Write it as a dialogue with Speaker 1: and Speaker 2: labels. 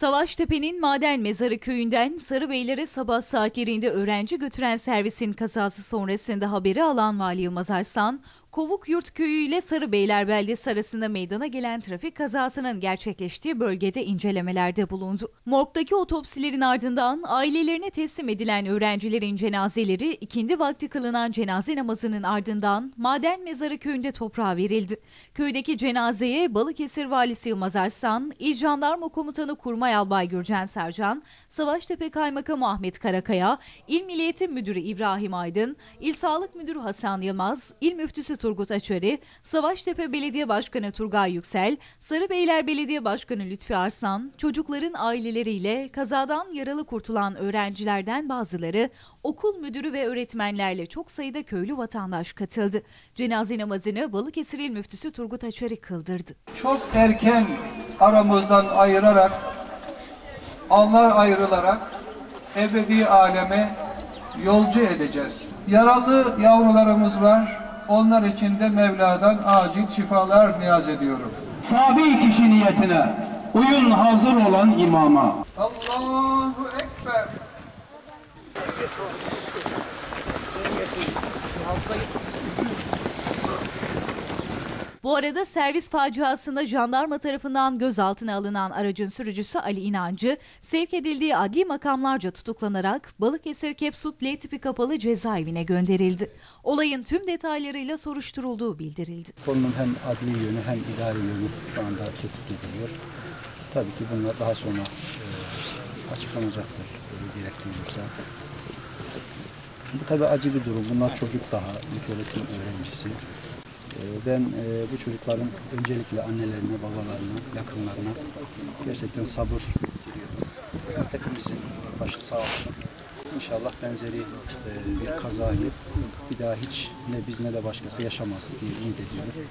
Speaker 1: Savaştepe'nin Maden Mezarı köyünden Sarıbeylere sabah saatlerinde öğrenci götüren servisin kazası sonrasında haberi alan Vali Yılmaz Arslan, Kovuk Yurt Köyü ile Sarıbeyler beldesi arasında meydana gelen trafik kazasının gerçekleştiği bölgede incelemelerde bulundu. Morgdaki otopsilerin ardından ailelerine teslim edilen öğrencilerin cenazeleri ikindi vakti kılınan cenaze namazının ardından Maden Mezarı köyünde toprağa verildi. Köydeki cenazeye Balıkesir Valisi Yılmaz Arslan, İl Jandarma Komutanı Kurmay Albay Gürcan Sercan, Savaştepe Kaymakamı Ahmet Karakaya, İl Milli Eğitim Müdürü İbrahim Aydın, İl Sağlık Müdürü Hasan Yılmaz, İl Müftüsü Turgut Açarı, Savaştepe Belediye Başkanı Turgay Yüksel, Sarıbeyler Belediye Başkanı Lütfi Arslan, çocukların aileleriyle kazadan yaralı kurtulan öğrencilerden bazıları, okul müdürü ve öğretmenlerle çok sayıda köylü vatandaş katıldı. Cenaze namazını Balıkesir İl Müftüsü Turgut Açarı kıldırdı.
Speaker 2: çok erken aramızdan ayırarak, anlar ayrılarak ebedi aleme yolcu edeceğiz. Yaralı yavrularımız var. Onlar için de Mevla'dan acil şifalar niyaz ediyorum.
Speaker 3: Sabi kişi niyetine uyun hazır olan imama.
Speaker 2: Allahu Ekber.
Speaker 1: Bu arada servis faciasında jandarma tarafından gözaltına alınan aracın sürücüsü Ali İnancı, sevk edildiği adli makamlarca tutuklanarak Balıkesir Kepsut L tipi kapalı cezaevine gönderildi. Olayın tüm detaylarıyla soruşturulduğu bildirildi.
Speaker 4: Konunun hem adli yönü hem idari yönü şu anda tetkik ediliyor. Tabii ki bunlar daha sonra e, açıklanacaktır e, gerekli olursa. Bu tabii acı bir durum. Bunlar çocuk daha, ilköğretim öğrencisi. E, ben e, bu çocukların öncelikle annelerine, babalarına, yakınlarına gerçekten sabır diliyorum. Hepimizin başı sağ olsun. İnşallah benzeri e, bir kazayı bir daha hiç ne biz ne de başkası yaşamaz diye ümit ediyorum.